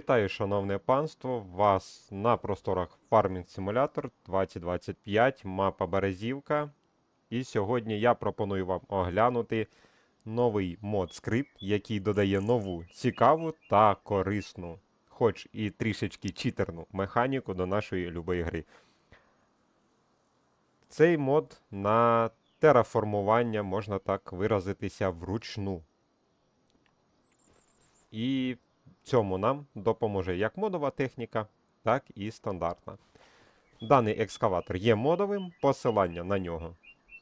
Вітаю, шановне панство! Вас на просторах Farming Simulator 2025, мапа Березівка. І сьогодні я пропоную вам оглянути новий мод скрипт, який додає нову, цікаву та корисну, хоч і трішечки читерну механіку до нашої любої гри. Цей мод на тераформування, можна так виразитися, вручну. І цьому нам допоможе як модова техніка, так і стандартна. Даний екскаватор є модовим, посилання на нього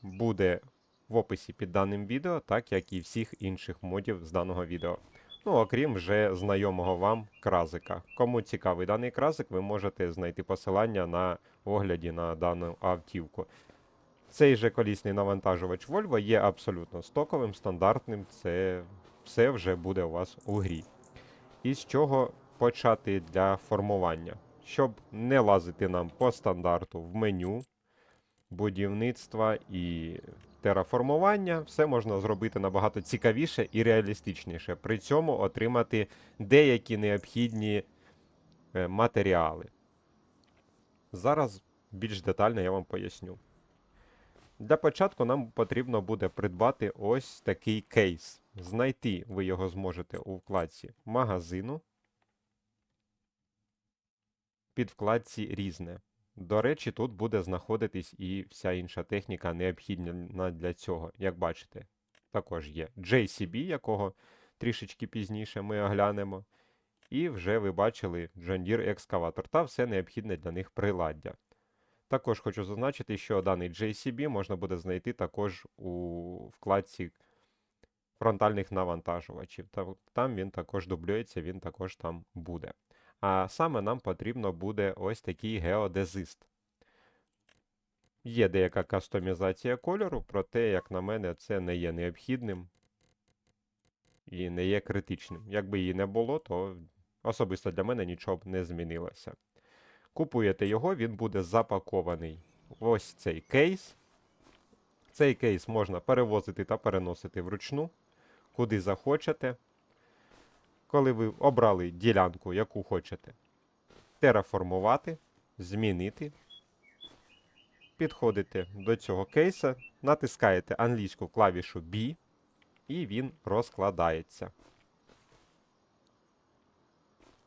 буде в описі під даним відео, так як і всіх інших модів з даного відео. Ну, окрім вже знайомого вам кразика. Кому цікавий даний кразик, ви можете знайти посилання на огляді на дану автівку. Цей же колісний навантажувач Volvo є абсолютно стоковим, стандартним. Це все вже буде у вас у грі. І з чого почати для формування? Щоб не лазити нам по стандарту в меню будівництва і тераформування, все можна зробити набагато цікавіше і реалістичніше. При цьому отримати деякі необхідні е, матеріали. Зараз більш детально я вам поясню. Для початку нам потрібно буде придбати ось такий кейс. Знайти ви його зможете у вкладці магазину. Під вкладці різне. До речі, тут буде знаходитись і вся інша техніка, необхідна для цього. Як бачите, також є JCB, якого трішечки пізніше ми оглянемо. І вже ви бачили John Deere екскаватор та все необхідне для них приладдя. Також хочу зазначити, що даний JCB можна буде знайти також у вкладці фронтальних навантажувачів. Там він також дублюється, він також там буде. А саме нам потрібно буде ось такий геодезист. Є деяка кастомізація кольору, проте, як на мене, це не є необхідним і не є критичним. Якби її не було, то особисто для мене нічого б не змінилося. Купуєте його, він буде запакований ось цей кейс. Цей кейс можна перевозити та переносити вручну, куди захочете. Коли ви обрали ділянку, яку хочете тераформувати, змінити, підходите до цього кейса, натискаєте англійську клавішу B, і він розкладається.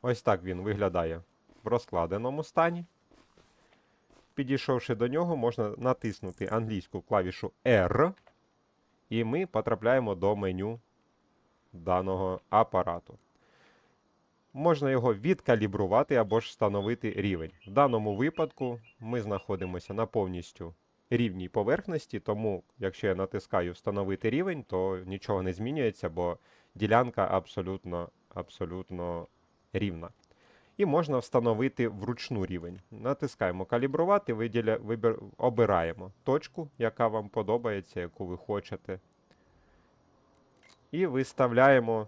Ось так він виглядає в розкладеному стані. Підійшовши до нього, можна натиснути англійську клавішу R, і ми потрапляємо до меню даного апарату. Можна його відкалібрувати або ж встановити рівень. В даному випадку ми знаходимося на повністю рівній поверхності, тому якщо я натискаю встановити рівень, то нічого не змінюється, бо ділянка абсолютно, абсолютно рівна. І можна встановити вручну рівень. Натискаємо калібрувати, виділя, вибір, обираємо точку, яка вам подобається, яку ви хочете. І виставляємо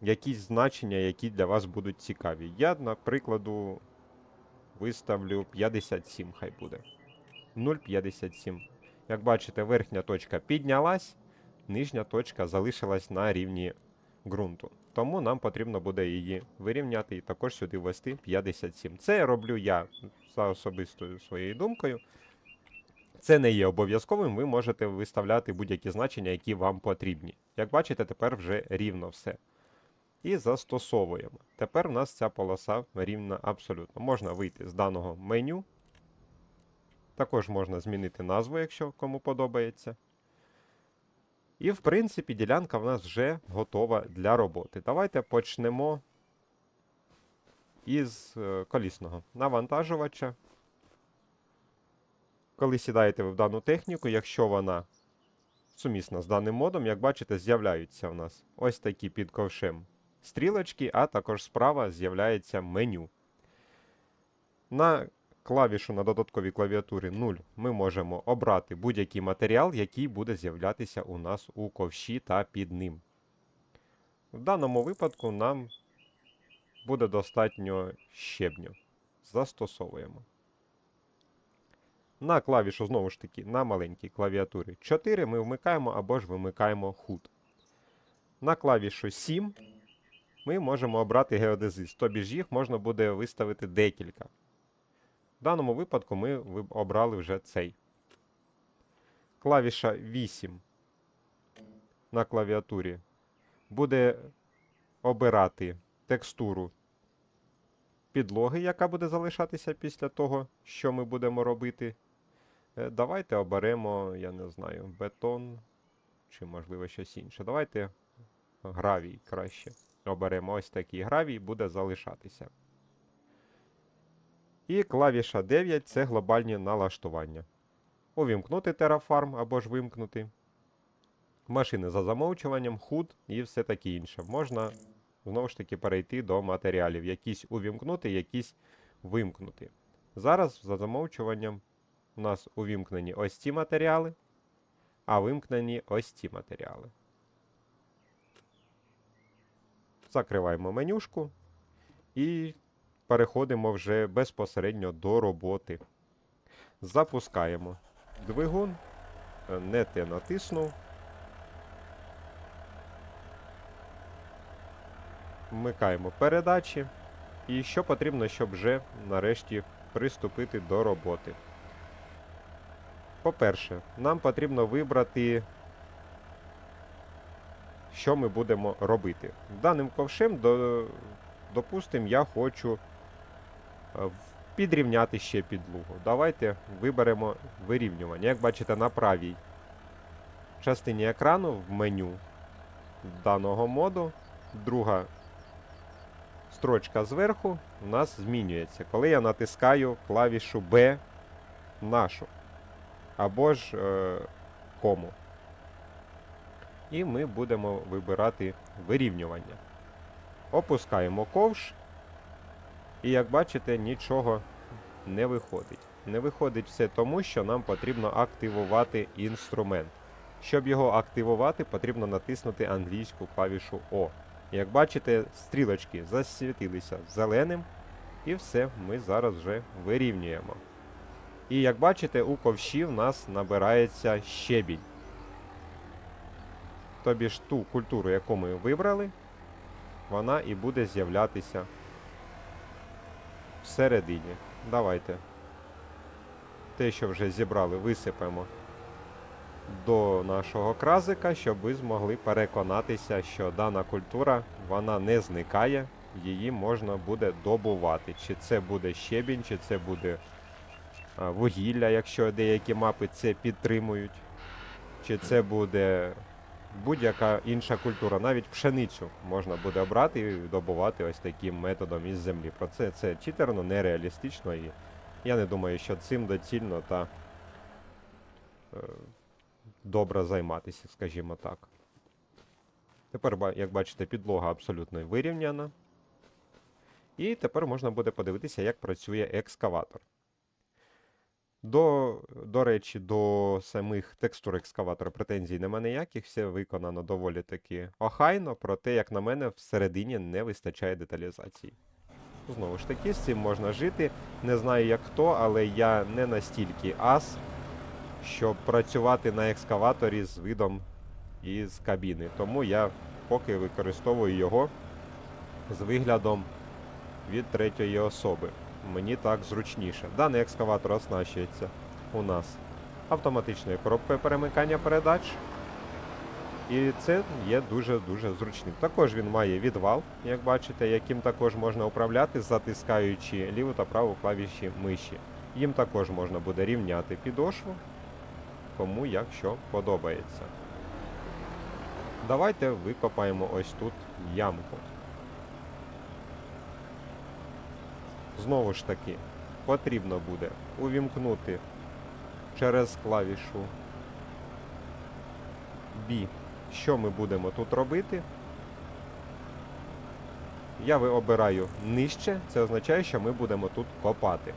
якісь значення, які для вас будуть цікаві. Я, наприклад, виставлю 57, хай буде. 0,57. Як бачите, верхня точка піднялась, нижня точка залишилась на рівні ґрунту. Тому нам потрібно буде її вирівняти і також сюди ввести 57. Це роблю я за особистою своєю думкою. Це не є обов'язковим, ви можете виставляти будь-які значення, які вам потрібні. Як бачите, тепер вже рівно все. І застосовуємо. Тепер у нас ця полоса рівна абсолютно. Можна вийти з даного меню. Також можна змінити назву, якщо кому подобається. І, в принципі, ділянка в нас вже готова для роботи. Давайте почнемо із е, колісного навантажувача. Коли сідаєте ви в дану техніку, якщо вона сумісна з даним модом, як бачите, з'являються в нас ось такі під ковшем стрілочки, а також справа з'являється меню. На клавішу на додатковій клавіатурі 0 ми можемо обрати будь-який матеріал, який буде з'являтися у нас у ковші та під ним. В даному випадку нам буде достатньо щебню. Застосовуємо. На клавішу, знову ж таки, на маленькій клавіатурі 4 ми вмикаємо або ж вимикаємо худ. На клавішу 7 ми можемо обрати геодезист. Тобі ж їх можна буде виставити декілька. В даному випадку ми обрали вже цей. Клавіша 8 на клавіатурі буде обирати текстуру підлоги, яка буде залишатися після того, що ми будемо робити. Е, Давайте оберемо, я не знаю, бетон чи, можливо, щось інше. Давайте гравій краще. Оберемо ось такий гравій, буде залишатися. І клавіша 9 це глобальні налаштування. Увімкнути Terraform або ж вимкнути. Машини за замовчуванням, худ і все таке інше. Можна знову ж таки перейти до матеріалів. Якісь увімкнути, якісь вимкнути. Зараз за замовчуванням у нас увімкнені ось ці матеріали, а вимкнені ось ці матеріали. Закриваємо менюшку і переходимо вже безпосередньо до роботи. Запускаємо двигун, Е, не те натиснув. Вмикаємо передачі. І що потрібно, щоб вже нарешті приступити до роботи. По-перше, нам потрібно вибрати, що ми будемо робити. Даним ковшем, до, допустимо, я хочу підрівняти ще підлогу. Давайте виберемо вирівнювання. Як бачите, на правій частині екрану в меню даного моду, друга строчка зверху у нас змінюється, коли я натискаю клавішу B нашу або ж е, кому. І ми будемо вибирати вирівнювання. Опускаємо ковш. І як бачите, нічого не виходить. Не виходить все тому, що нам потрібно активувати інструмент. Щоб його активувати, потрібно натиснути англійську клавішу О. Як бачите, стрілочки засвітилися зеленим, і все, ми зараз вже вирівнюємо. І як бачите, у ковші в нас набирається щебінь. Тобі ж ту культуру, яку ми вибрали, вона і буде з'являтися всередині. Давайте. Те, що вже зібрали, висипемо до нашого кразика, щоб ви змогли переконатися, що дана культура вона не зникає, її можна буде добувати. Чи це буде щебінь, чи це буде вугілля, якщо деякі мапи це підтримують, чи це буде будь-яка інша культура. Навіть пшеницю можна буде обрати і добувати ось таким методом із землі. Про це це читерно, нереалістично і я не думаю, що цим доцільно та е, добре займатися, скажімо так. Тепер, як бачите, підлога абсолютно вирівняна. І тепер можна буде подивитися, як працює екскаватор. До, до речі, до самих текстур екскаватора претензій нема ніяких, все виконано доволі таки охайно, проте, як на мене, всередині не вистачає деталізації. Знову ж таки, з цим можна жити. Не знаю як хто, але я не настільки ас, щоб працювати на екскаваторі з видом із кабіни. Тому я поки використовую його з виглядом від третьої особи. Мені так зручніше. Даний екскаватор оснащується у нас автоматичною коробкою перемикання передач. І це є дуже-дуже зручним. Також він має відвал, як бачите, яким також можна управляти, затискаючи ліву та праву клавіші миші. Їм також можна буде рівняти підошву, кому як що подобається. Давайте викопаємо ось тут ямку. Знову ж таки, потрібно буде увімкнути через клавішу B, що ми будемо тут робити. Я обираю нижче, це означає, що ми будемо тут копати.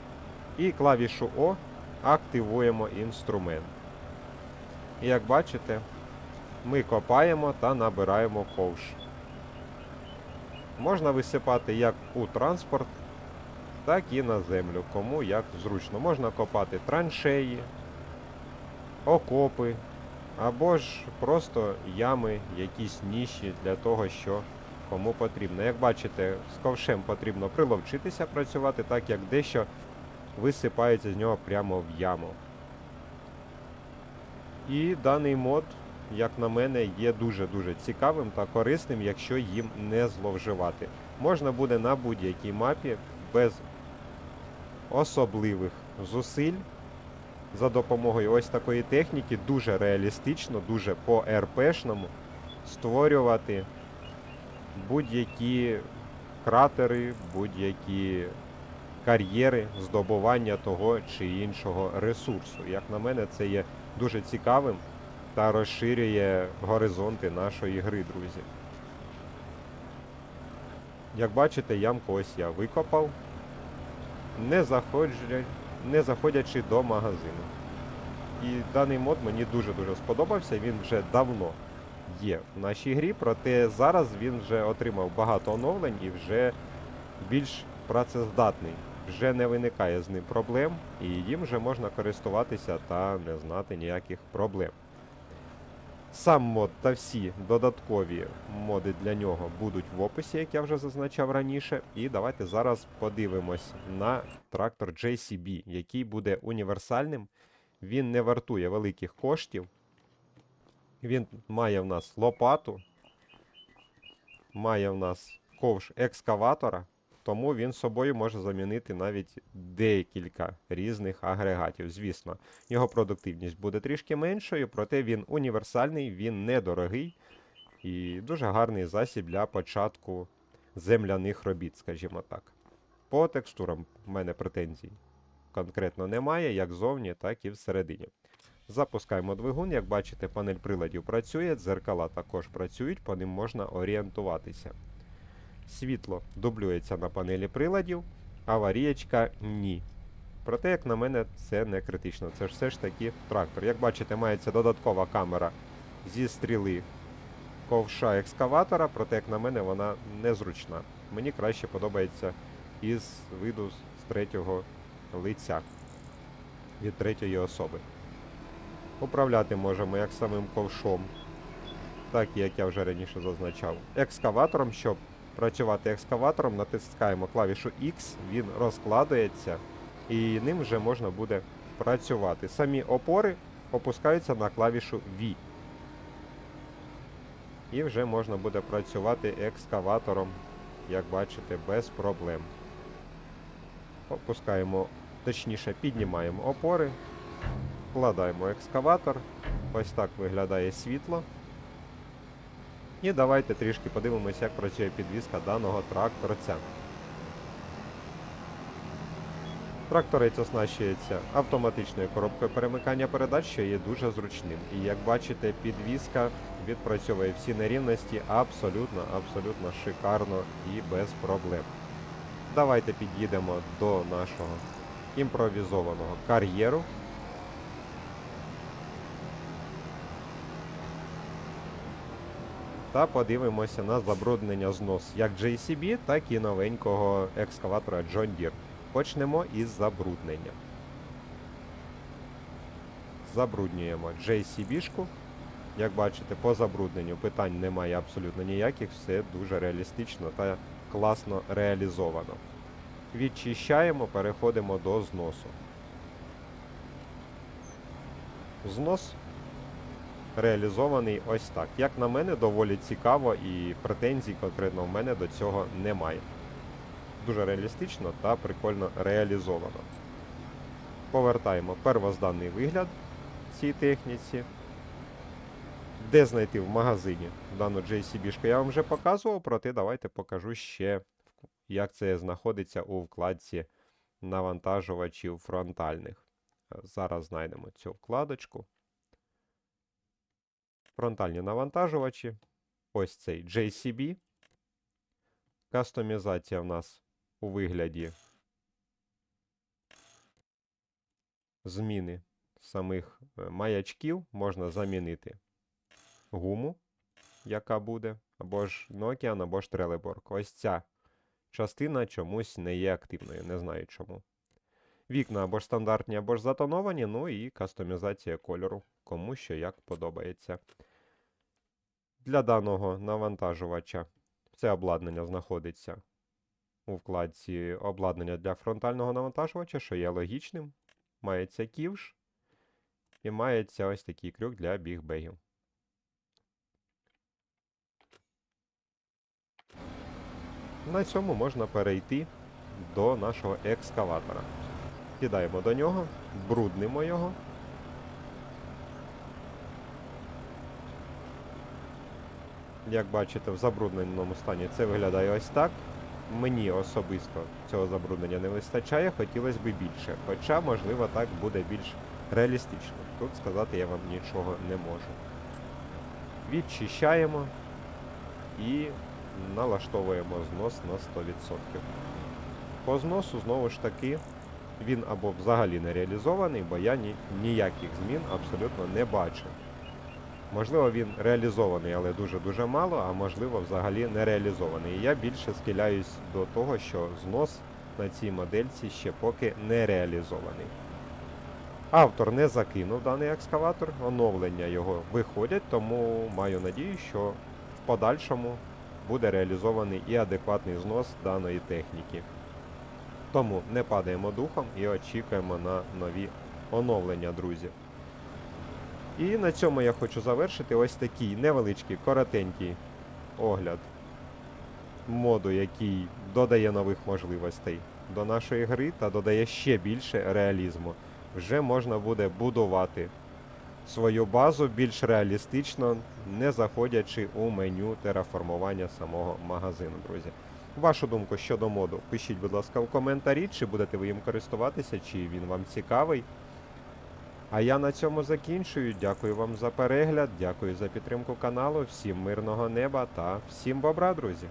І клавішу О активуємо інструмент. І як бачите, ми копаємо та набираємо ковш. Можна висипати як у транспорт, так і на землю, кому як зручно. Можна копати траншеї, окопи, або ж просто ями, якісь ніші для того, що кому потрібно. Як бачите, з ковшем потрібно приловчитися працювати, так як дещо висипається з нього прямо в яму. І даний мод, як на мене, є дуже-дуже цікавим та корисним, якщо їм не зловживати. Можна буде на будь-якій мапі без особливих зусиль за допомогою ось такої техніки дуже реалістично, дуже по РПшному створювати будь-які кратери, будь-які кар'єри здобування того чи іншого ресурсу. Як на мене, це є дуже цікавим та розширює горизонти нашої гри, друзі. Як бачите, ямку ось я викопав, не, заходжу, не заходячи до магазину. І даний мод мені дуже-дуже сподобався, він вже давно є в нашій грі, проте зараз він вже отримав багато оновлень і вже більш працездатний. Вже не виникає з ним проблем, і їм вже можна користуватися та не знати ніяких проблем. Сам мод та всі додаткові моди для нього будуть в описі, як я вже зазначав раніше. І давайте зараз подивимось на трактор JCB, який буде універсальним. Він не вартує великих коштів. Він має в нас лопату, має в нас ковш екскаватора, тому він собою може замінити навіть декілька різних агрегатів. Звісно, його продуктивність буде трішки меншою, проте він універсальний, він недорогий і дуже гарний засіб для початку земляних робіт, скажімо так. По текстурам в мене претензій конкретно немає, як зовні, так і всередині. Запускаємо двигун, як бачите, панель приладів працює, дзеркала також працюють, по ним можна орієнтуватися. Світло дублюється на панелі приладів, аварієчка ні. Проте, як на мене, це не критично. Це ж все ж таки трактор. Як бачите, мається додаткова камера зі стріли ковша екскаватора, проте, як на мене, вона незручна. Мені краще подобається із виду з третього лиця від третьої особи. Управляти можемо як самим ковшом, так і як я вже раніше зазначав, екскаватором. Щоб працювати екскаватором, натискаємо клавішу X, він розкладається і ним вже можна буде працювати. Самі опори опускаються на клавішу V. І вже можна буде працювати екскаватором, як бачите, без проблем. Опускаємо, точніше, піднімаємо опори, вкладаємо екскаватор. Ось так виглядає світло. І давайте трішки подивимося, як працює підвізка даного тракторця. Тракторець оснащується автоматичною коробкою перемикання передач, що є дуже зручним. І як бачите, підвізка відпрацьовує всі нерівності абсолютно, абсолютно шикарно і без проблем. Давайте під'їдемо до нашого імпровізованого кар'єру. Та подивимося на забруднення знос як JCB, так і новенького екскаватора John Deere. Почнемо із забруднення. Забруднюємо JCB-шку. Як бачите, по забрудненню питань немає абсолютно ніяких, все дуже реалістично та класно реалізовано. Відчищаємо, переходимо до зносу. Знос реалізований ось так. Як на мене, доволі цікаво і претензій конкретно в мене до цього немає. Дуже реалістично та прикольно реалізовано. Повертаємо первозданний вигляд цій техніці. Де знайти в магазині дану JCB-шку я вам вже показував, проте давайте покажу ще, як це знаходиться у вкладці навантажувачів фронтальних. Зараз знайдемо цю вкладочку. Фронтальні навантажувачі. Ось цей JCB. Кастомізація в нас у вигляді зміни самих е, маячків можна замінити гуму, яка буде, або ж Nokian, або ж Trelleborg. Ось ця частина чомусь не є активною, не знаю чому. Вікна або ж стандартні, або ж затоновані, ну і кастомізація кольору, кому що як подобається. Для даного навантажувача Це обладнання знаходиться у вкладці обладнання для фронтального навантажувача, що є логічним. Мається ківш і мається ось такий крюк для бігбегів. На цьому можна перейти до нашого екскаватора. Кидаємо до нього, бруднимо його. Як бачите, в забрудненому стані це виглядає ось так. Мені особисто цього забруднення не вистачає, хотілося б більше. Хоча, можливо, так буде більш реалістично. Тут сказати я вам нічого не можу. Відчищаємо і налаштовуємо знос на 100%. По зносу, знову ж таки, він або взагалі не реалізований, бо я ні, ніяких змін абсолютно не бачу. Можливо, він реалізований, але дуже-дуже мало, а можливо, взагалі не реалізований. І я більше схиляюсь до того, що знос на цій модельці ще поки не реалізований. Автор не закинув даний екскаватор, оновлення його виходять, тому маю надію, що в подальшому буде реалізований і адекватний знос даної техніки. Тому не падаємо духом і очікуємо на нові оновлення, друзі. І на цьому я хочу завершити ось такий невеличкий, коротенький огляд моду, який додає нових можливостей до нашої гри та додає ще більше реалізму. Вже можна буде будувати свою базу більш реалістично, не заходячи у меню тераформування самого магазину, друзі. Вашу думку щодо моду пишіть, будь ласка, в коментарі, чи будете ви їм користуватися, чи він вам цікавий. А я на цьому закінчую. Дякую вам за перегляд, дякую за підтримку каналу. Всім мирного неба та всім бобра, друзі!